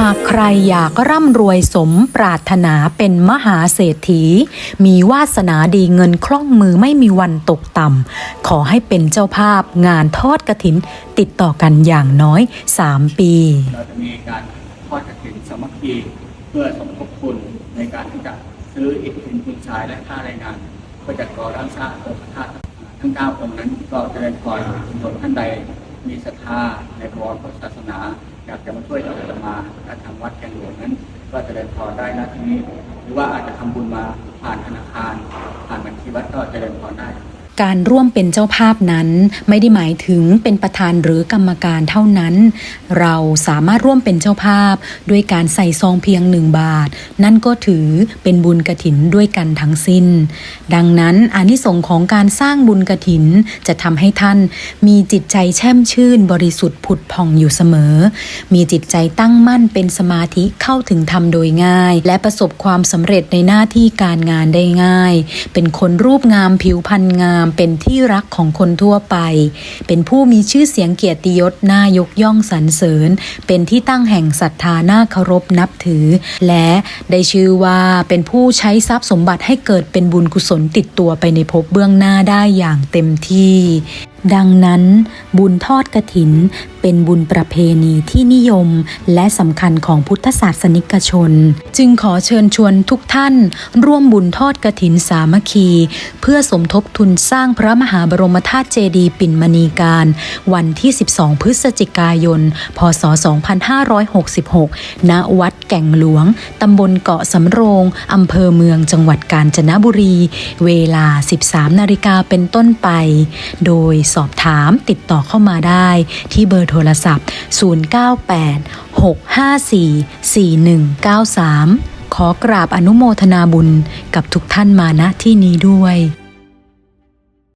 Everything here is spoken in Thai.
หากใครอยากร่ำรวยสมปรารถนาเป็นมหาเศรษฐี มีวาสนาดีเงินคล่องมือไม่มีวันตกต่ำ ขอให้เป็นเจ้าภาพงานทอดกระถิน ติดต่อกันอย่างน้อย 3 ปี เราจะมีการทอดกระถิ่นสมัคคีเพื่อสมทบทุนในการที่จะซื้ออิฐหินปูนทรายและค่าแรงงานเพื่อจัดก่อร่างสร้างองค์พระธาตุทั้งเก้าองค์นั้นก็จะเจริญพรชุมชนท่านใดมีศรัทธาในพระพุทธศาสนาอยากจะมาช่วยเราจะมา วัดแกงหลวงนั้น ก็เจริญพอได้นะที่นี้ หรือว่าอาจจะทำบุญมาผ่านธนาคาร ผ่านบัญชีวัดก็เจริญพอได้ การร่วมเป็นเจ้าภาพนั้น ไม่ได้หมายถึงเป็นประธานหรือกรรมการเท่านั้น เราสามารถร่วมเป็นเจ้าภาพ ด้วยการใส่ซองเพียงหนึ่งบาท นั่นก็ถือเป็นบุญกระถินด้วยกันทั้งสิ้น ดังนั้นอานิสงส์ของการสร้างบุญกระถินจะทำให้ท่านมีจิตใจแช่มชื่น บริสุทธิ์ผุดผ่องอยู่เสมอ มีจิตใจตั้งมั่นเป็นสมาธิเข้าถึงธรรมโดยง่าย และประสบความสำเร็จในหน้าที่การงานได้ง่าย เป็นคนรูปงามผิวพรรณงามเป็นที่รักของคนทั่วไป เป็นผู้มีชื่อเสียงเกียรติยศน่ายกย่องสรรเสริญ เป็นที่ตั้งแห่งศรัทธาน่าเคารพนับถือ และได้ชื่อว่าเป็นผู้ใช้ทรัพย์สมบัติให้เกิดเป็นบุญกุศลติดตัวไปในภพเบื้องหน้าได้อย่างเต็มที่ ดังนั้น บุญทอดกระถินเป็นบุญประเพณีที่นิยมและสำคัญของพุทธศาสนิกชน จึงขอเชิญชวนทุกท่าน ร่วมบุญทอดกระถินสามัคคี เพื่อสมทบทุนสร้างพระมหาบรมธาตุเจดีย์ปิ่นมณีการ วันที่ 12 พฤศจิกายน พศ 2566 ณ วัดแก่งหลวง ตำบลเกาะสำโรงอำเภอเมืองจังหวัดกาญจนบุรี เวลา 13 นาฬิกาเป็นต้นไป โดยสอบถามติดต่อเข้ามาได้ที่เบอร์โทรศัพท์ 098 654 4193 ขอกราบอนุโมทนาบุญกับทุกท่านมาณที่นี้ด้วย